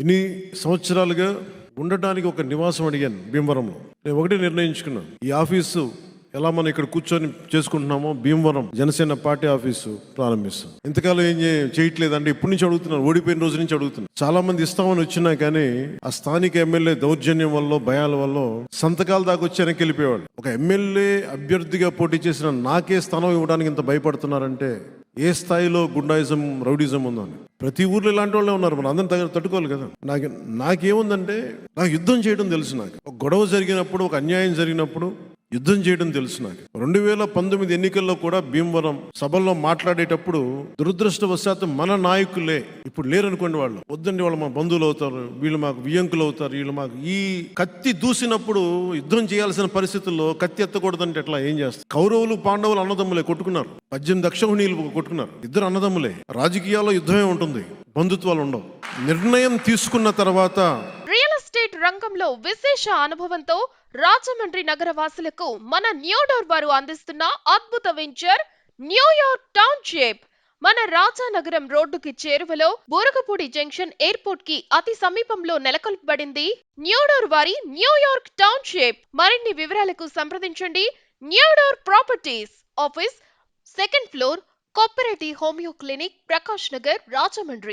ఇన్ని సంవత్సరాలుగా ఉండటానికి ఒక నివాసం అడిగాను భీమవరంలో. నేను ఒకటి నిర్ణయించుకున్నాను ఈ ఆఫీసు ఎలా మనం ఇక్కడ కూర్చొని చేసుకుంటున్నామో భీమవరం జనసేన పార్టీ ఆఫీసు ప్రారంభిస్తాం. ఇంతకాలం ఏం చే- చేయట్లేదంటే ఇప్పటి నుంచి అడుగుతున్నాను. ఓడిపోయిన రోజు నుంచి అడుగుతున్నాను. చాలా మంది ఇస్తామని వచ్చినా కానీ ఆ స్థానిక ఎమ్మెల్యే దౌర్జన్యం వల్ల భయాల వల్ల సంతకాల దాకా వచ్చి వెనక్కి వెళ్ళిపోయేవాళ్ళు. ఒక ఎమ్మెల్యే అభ్యర్థిగా పోటీ చేసిన నాకే స్థానం ఇవ్వడానికి ఇంత భయపడుతున్నారంటే ఏ స్థాయిలో గుండాయిజం రౌడిజం ఉందని ప్రతి ఊర్లో ఇలాంటి వాళ్ళే ఉన్నారు మనం అందరం తగ్గ తట్టుకోవాలి కదా. నాకు నాకేముందంటే నాకు యుద్ధం చేయడం తెలుసు నాకు. ఒక గొడవ జరిగినప్పుడు ఒక అన్యాయం జరిగినప్పుడు యుద్ధం చేయడం తెలుసు నాకు. రెండు వేల పంతొమ్మిది ఎన్నికల్లో కూడా భీమవరం సభల్లో మాట్లాడేటప్పుడు దురదృష్టవశాత్తు మన నాయకులే ఇప్పుడు లేరనుకోండి వాళ్ళు. వద్దండి వాళ్ళు మా బంధువులు అవుతారు వీళ్ళు మాకు వియంకులు అవుతారు వీళ్ళు మాకు ఈ కత్తి దూసినప్పుడు యుద్ధం చేయాల్సిన పరిస్థితుల్లో కత్తి ఎత్తకూడదంటే ఎట్లా ఏం చేస్తారు? కౌరవులు పాండవులు అన్నదమ్ములే కొట్టుకున్నారు. పద్దెనిమిది దక్షిణీయులు కొట్టుకున్నారు. ఇద్దరు అన్నదమ్ములే. రాజకీయాల్లో యుద్ధమే ఉంటుంది. బంధుత్వాలు ఉండవు. నిర్ణయం తీసుకున్న తర్వాత ఎస్టేట్ రంగంలో విశేష అనుభవంతో రాజమండ్రి నగర వాసులకు మన న్యూడోర్ వారు అందిస్తున్న అద్భుత వెంచర్ న్యూయార్క్ టౌన్షిప్. మన రాజానగరం రోడ్డుకి చేరువలో బూరగపూడి జంక్షన్ ఎయిర్పోర్ట్కి అతి సమీపంలో నెలకొల్పబడింది న్యూడోర్ వారి న్యూయార్క్ టౌన్షిప్. మరిన్ని వివరాలకు సంప్రదించండి. New door properties office second floor cooperative homeo clinic Prakash Nagar Rajahmundry.